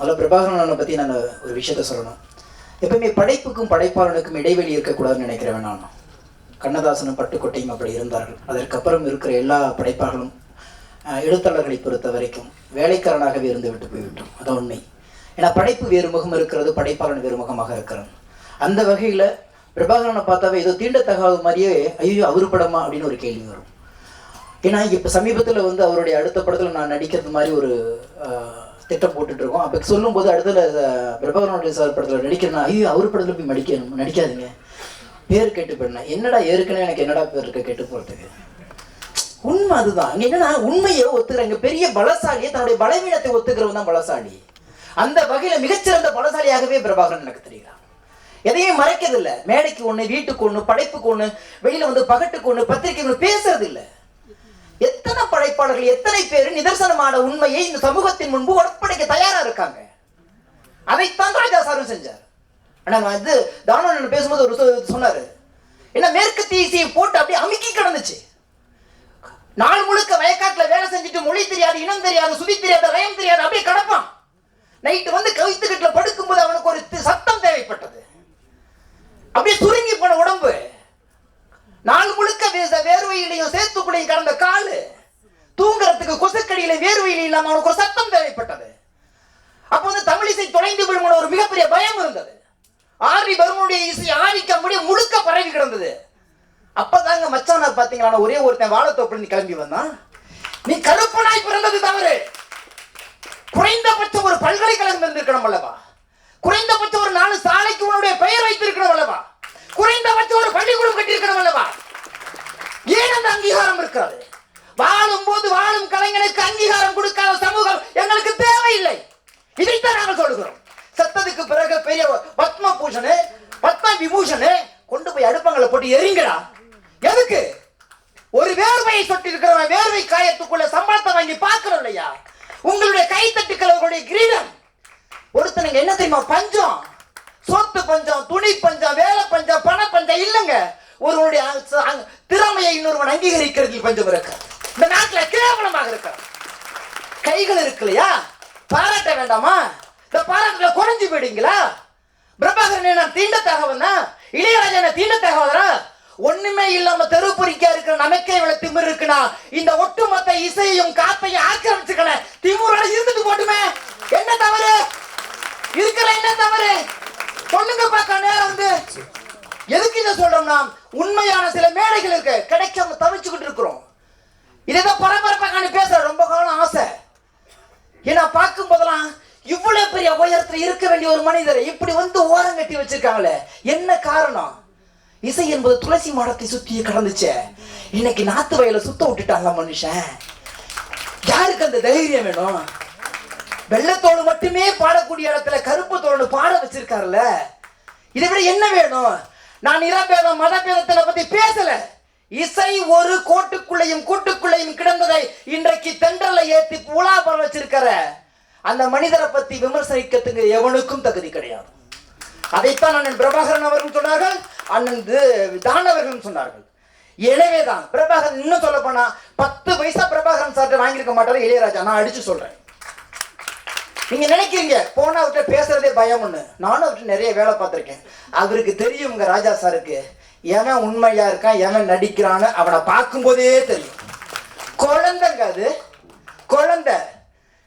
அதில் பிரபாகரனை பற்றி நான் ஒரு விஷயத்த சொல்லணும். எப்பவுமே படைப்புக்கும் படைப்பாளனுக்கும் இடைவெளி இருக்கக்கூடாதுன்னு நினைக்கிறவன் நான். கண்ணதாசனும் பட்டுக்கோட்டையும் அப்படி இருந்தார்கள். அதற்கப்புறம் இருக்கிற எல்லா படைப்பாளர்களும் எழுத்தாளர்களை பொறுத்த வரைக்கும் வேலைக்காரனாகவே இருந்து விட்டு போய்விட்டோம். அது உண்மை. ஏன்னா படைப்பு வேறு முகம் இருக்கிறது படைப்பாளன் வேறு முகமாக இருக்கிறான். அந்த வகையில் பிரபாகரனை பார்த்தாவே ஏதோ தீண்டத்தகாத மாதிரியே ஐயோ அவர் படமா அப்படின்னு ஒரு கேள்வி வரும். ஏன்னா இப்போ சமீபத்தில் வந்து அவருடைய அடுத்த படத்தில் நான் நடிக்கிறது மாதிரி ஒரு திட்டம் போட்டுட்டு இருக்கோம் அப்போ சொல்லும்போது அடுத்தல பிரபாகரனுடைய சார் படத்தில் நடிக்கிறேன்னா ஐயோ அவர் படத்தில் போய் நடிக்கணும் நடிக்காதீங்க. பேர் கேட்டு போயிடணும் என்னடா ஏற்கனவே எனக்கு என்னடா பேர் இருக்க கேட்டு போகிறதுக்கு உண்மை அதுதான். இங்க என்னன்னா உண்மையை ஒத்துக்கிறாங்க பெரிய பலசாலியை தன்னுடைய பலவீனத்தை ஒத்துக்கிறவன் தான் பலசாலி. அந்த வகையில மிகச்சிறந்த பலசாலியாகவே பிரபாகரன் எனக்கு தெரிகிறான் எதையும் மறைக்கிறதில்ல. மேடைக்கு ஒண்ணு வீட்டுக்கு ஒண்ணு படைப்புக்கு ஒண்ணு வெளியில வந்து பகட்டுக்கு ஒண்ணு பத்திரிக்கை ஒண்ணு பேசுறது எத்தனை படைப்பாளர்கள் எத்தனை பேர் நிதர்சனமான உண்மையை இந்த சமூகத்தின் முன்பு ஒப்படைக்க தயாரா இருக்காங்க? அதைத்தான் ராஜா சாரும் செஞ்சார். ஆனா வந்து இது தானவன் பேசும்போது ஒரு சொன்னாரு. என்ன மேற்கு தீசியை போட்டு அப்படியே அமுக்கி கிடந்துச்சு. நாள் முழுக்க வயக்காட்டுல வேலை செஞ்சுட்டு மொழி தெரியாது இனம் தெரியாது சுதி தெரியாது ரயம் தெரியாது அப்படியே கிடப்பான். நைட்டு வந்து கவித்துக்கிட்டு படுக்கும்போது அவனுக்கு ஒரு தி- சத்தம் தேவைப்பட்டது அப்படியே சுருங்கி போன உடம்பு நாள் முழுக்க வே- வேர்வையிலையும் சேத்துக்குள்ளையும் கடந்த காலு தூங்குறதுக்கு கொசுக்கடியில வேர்வையில் இல்லாம அவனுக்கு ஒரு சத்தம் தேவைப்பட்டது. அப்போ வந்து தமிழிசை தொலைந்து விடும் ஒரு மிகப்பெரிய பயம் இருந்தது. ஆரி பருமனுடைய இசை ஆதிக்க முடிய முழுக்க பரவி கிடந்தது. அப்பதாங்க மச்சானார் பாத்தீங்களா ஒரே ஒருத்தன் வாழைத்தோப்புல நீ கிளம்பி வந்தான். நீ கருப்பனாய் பிறந்தது தவறு. குறைந்தபட்சம் ஒரு பல்கலைக்கழகம் இருந்திருக்கணும் அல்லவா? குறைந்தபட்சம் ஒரு நாலு சாலைக்கு உன்னுடைய பெயர் வைத்திருக்கணும் அல்லவா? குறைந்தபட்சம் ஒரு பள்ளிக்கூடம் கட்டியிருக்கணும் அல்லவா? ஏன் அந்த அங்கீகாரம் இருக்காது வாழும் போது வாழும் கலைஞனுக்கு அங்கீகாரம் கொடுக்காத சமூகம் எங்களுக்கு தேவையில்லை. இதைத்தான் நாங்கள் சொல்லுகிறோம். செத்ததுக்கு பிறகு பெரிய பத்ம பூஷனு பத்ம விபூஷனு கொண்டு போய் அடுப்பங்களை போட்டு எரிங்கடா எதுக்கு? ஒரு வேர்வையை சொட்டி இருக்கிறவன் வேர்வை காயத்துக்குள்ள சம்பளத்தை வாங்கி பார்க்கிறோம் இல்லையா? உங்களுடைய கைத்தட்டுக்களுடைய கிரீடம். ஒருத்தனுங்க என்ன தெரியுமா? பஞ்சம். சொத்து பஞ்சம் துணி பஞ்சம் வேலை பஞ்சம் பண பஞ்சம் இல்லைங்க. ஒருவருடைய திறமையை இன்னொருவன் அங்கீகரிக்கிறதில் பஞ்சம் இருக்கு. இந்த நாட்டுல கேவலமாக இருக்க கைகள் இருக்கு இல்லையா? பாராட்ட வேண்டாமா? இந்த பாராட்டுல குறைஞ்சு போயிடுங்களா பிரபாகரன் தீண்ட தீண்டத்தகவனா இளையராஜா என்ன தீண்டத்தகவதா ஒண்ணுமே இல்லாம தெருப்பொறிக்கா இருக்கிற நமக்கே இவ்வளவு திமிர் இருக்குன்னா இந்த ஒட்டுமொத்த இசையையும் காப்பையும் ஆக்கிரமிச்சுக்கல திமுறோட இருந்துட்டு போட்டுமே. என்ன தவறு? இருக்கிற என்ன தவறு? பொண்ணுங்க பார்க்க நேரம் வந்து. எதுக்கு இதை சொல்றோம்னா உண்மையான சில மேடைகள் இருக்கு. கிடைக்காம தவிச்சுக்கிட்டு இருக்கிறோம். இதுதான் பரபரப்பாக பேசுற ரொம்ப காலம் ஆசை. ஏன்னா பார்க்கும் போதெல்லாம் இவ்வளவு பெரிய உயரத்தில் இருக்க வேண்டிய ஒரு மனிதரை இப்படி வந்து ஓரம் கட்டி வச்சிருக்காங்களே என்ன காரணம்? இசை என்பது துளசி மாடத்தை சுத்தியே கடந்துச்சே. இன்னைக்கு நாத்து வயல சுத்த விட்டுட்டாங்க மனுஷன். யாருக்கு அந்த தைரியம் வேணும்? வெள்ளத்தோடு மட்டுமே பாடக்கூடிய இடத்துல கருப்பு தோடு பாட வச்சிருக்காருல்ல. இதை விட என்ன வேணும்? நான் நிறபேதம் மதபேதத்தை பத்தி பேசல. இசை ஒரு கோட்டுக்குள்ளையும் கூட்டுக்குள்ளையும் கிடந்ததை இன்றைக்கு தென்றலை ஏத்தி உலா பர வச்சிருக்கிற அந்த மனிதரை பத்தி விமர்சனிக்கிறதுக்கு எவனுக்கும் தகுதி கிடையாது. அதைத்தான் அண்ணன் பிரபாகரன் அவர்கள் சொன்னார்கள் அண்ணன் தி- சொன்னார்கள். எனவேதான் பிரபாகரன் இன்னும் சொல்ல போனா பத்து பைசா பிரபாகரன் சார்ட்ட வாங்கியிருக்க மாட்டாரு இளையராஜா. நான் அடிச்சு சொல்றேன். நீங்க நினைக்கிறீங்க போனா அவர்கிட்ட பேசுறதே பயம்னு நானும் அவர்கிட்ட நிறைய வேலை பார்த்திருக்கேன். அவருக்கு தெரியும் உங்க ராஜா சாருக்கு. எவன் உண்மையா இருக்கான் எவன் நடிக்கிறான்னு அவனை பார்க்கும்போதே தெரியும். குழந்தைங்க அது. குழந்தை.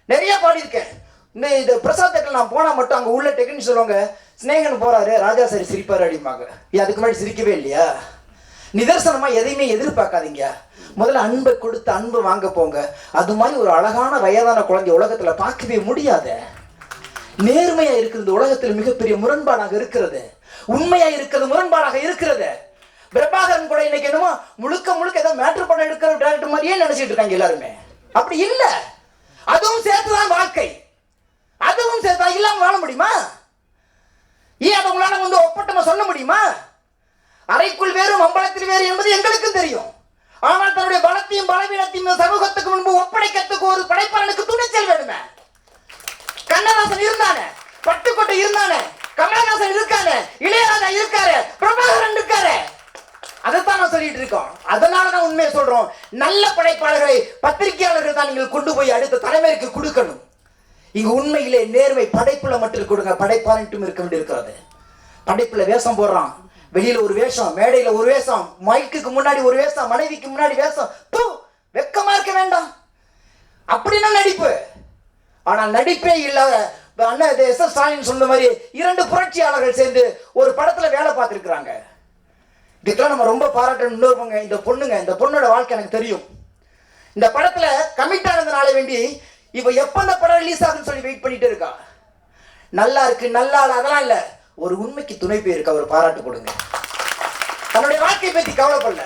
நிறைய பாடியிருக்கேன். இந்த இது பிரசாத் நான் போனால் மட்டும் அங்கே உள்ள டெக்னிக் சொல்லுவாங்க ஸ்னேகன் போறாரு ராஜா சரி சிரிப்பாரு அப்படிம்பாங்க. ஏன் அதுக்கு முன்னாடி சிரிக்கவே இல்லையா? நிதர்சனமாக எதையுமே எதிர்பார்க்காதீங்க. முதல்ல அன்பை கொடுத்து அன்பு வாங்க போங்க. அது மாதிரி ஒரு அழகான வயதான குழந்தை உலகத்தில் பார்க்கவே முடியாது. நேர்மையாக இருக்கிறது இந்த உலகத்தில் மிகப்பெரிய முரண்பாடாக இருக்கிறது. உண்மையா இருக்கிறது முரண்பாடாக இருக்கிறது. பிரபாகரன் கூட இன்னைக்கு என்னமோ முழுக்க முழுக்க ஏதோ மேட்ரு படம் எடுக்கிற டேரக்டர் மாதிரியே நினைச்சிட்டு இருக்காங்க எல்லாருமே. அப்படி இல்ல. அதுவும் சேர்த்துதான் வாழ்க்கை. அதுவும் சேர்த்தா இல்லாம வாழ முடியுமா? ஏன் அதை உங்களால வந்து ஒப்பட்டமா சொல்ல முடியுமா? அறைக்குள் வேறு அம்பலத்தில் வேறு என்பது எங்களுக்கும் தெரியும். ஆனால் தன்னுடைய பலத்தையும் பலவீனத்தையும் சமூகத்துக்கு முன்பு ஒப்ப ஒரு படைப்பாளனுக்கு துணிச்சல் வேணுமே கண்ணதாசன் இருந்தானே பட்டுக்கோட்டை இருந்தானே கமலஹாசன் இருக்கானே இளையராஜா இருக்காரு பிரபாகரன் இருக்காரு அதைத்தான் நான் சொல்லிட்டு இருக்கோம் அதனால தான் உண்மையை சொல்றோம். நல்ல படைப்பாளர்களை பத்திரிகையாளர்கள் தான் நீங்கள் கொண்டு போய் அடுத்த தலைமுறைக்கு கொடுக்கணும். இங்கு உண்மையிலே நேர்மை படைப்புல மட்டும் கொடுங்க. படைப்பாளிட்டும் இருக்க வேண்டியிருக்கிறது. படைப்புல வேஷம் போடுறான். வெளியில ஒரு வேஷம் மேடையில ஒரு வேஷம் மைக்குக்கு முன்னாடி ஒரு வேஷம் மனைவிக்கு முன்னாடி வேஷம். தூ வெக்கமா இருக்க வேண்டாம். அப்படின்னா நடிப்பு. ஆனால் நடிப்பே இல்லாத அண்ணா எஸ் எஸ் ஸ்டாலின் சொன்ன மாதிரி இரண்டு புரட்சியாளர்கள் சேர்ந்து ஒரு படத்துல வேலை பார்த்துருக்குறாங்க. இதுக்கெல்லாம் நம்ம ரொம்ப பாராட்டணும். இன்னொருவங்க இந்த பொண்ணுங்க இந்த பொண்ணோட வாழ்க்கை எனக்கு தெரியும். இந்த படத்துல கமிட் ஆனதுனால வேண்டி இப்போ எப்ப அந்த படம் ரிலீஸ் ஆகுதுன்னு சொல்லி வெயிட் பண்ணிட்டு இருக்கா? நல்லா இருக்கு நல்லா அதெல்லாம் இல்ல. ஒரு உண்மைக்கு துணை போயிருக்கு அவர் பாராட்டு கொடுங்க. தன்னுடைய வாழ்க்கையை பத்தி கவலைப்படல.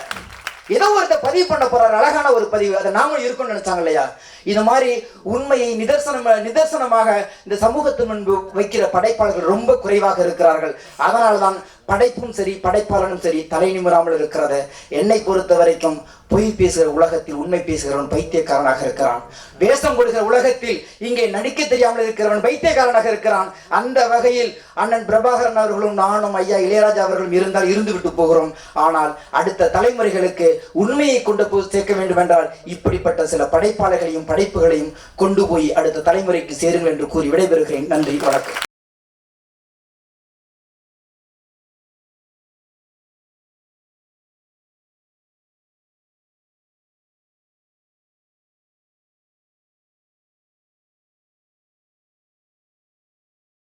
ஏதோ ஒருத்த பதிவு பண்ண போறாரு அழகான ஒரு பதிவு. அதை நாமளும் இருக்கணும்னு நினைச்சாங்க இல்லையா? இது மாதிரி உண்மையை நிதர்சனம் நிதர்சனமாக இந்த சமூகத்தின் முன்பு வைக்கிற படைப்பாளர்கள் ரொம்ப குறைவாக இருக்கிறார்கள். அதனால தான் படைப்பும் சரி படைப்பாளனும் சரி தலை நிமிராமல் இருக்கிறது. என்னை பொறுத்த வரைக்கும் பொய் பேசுகிற உலகத்தில் உண்மை பேசுகிறவன் பைத்தியக்காரனாக இருக்கிறான். வேஷம் கொடுக்கிற உலகத்தில் இங்கே நடிக்க தெரியாமல் இருக்கிறவன் பைத்தியக்காரனாக இருக்கிறான். அந்த வகையில் அண்ணன் பிரபாகரன் அவர்களும் நானும் ஐயா இளையராஜா அவர்களும் இருந்தால் இருந்து விட்டு போகிறோம். ஆனால் அடுத்த தலைமுறைகளுக்கு உண்மையை கொண்டு போய் சேர்க்க வேண்டும் என்றால் இப்படிப்பட்ட சில படைப்பாளர்களையும் படைப்புகளையும் கொண்டு போய் அடுத்த தலைமுறைக்கு சேருங்கள் என்று கூறி விடைபெறுகிறேன். நன்றி வணக்கம்.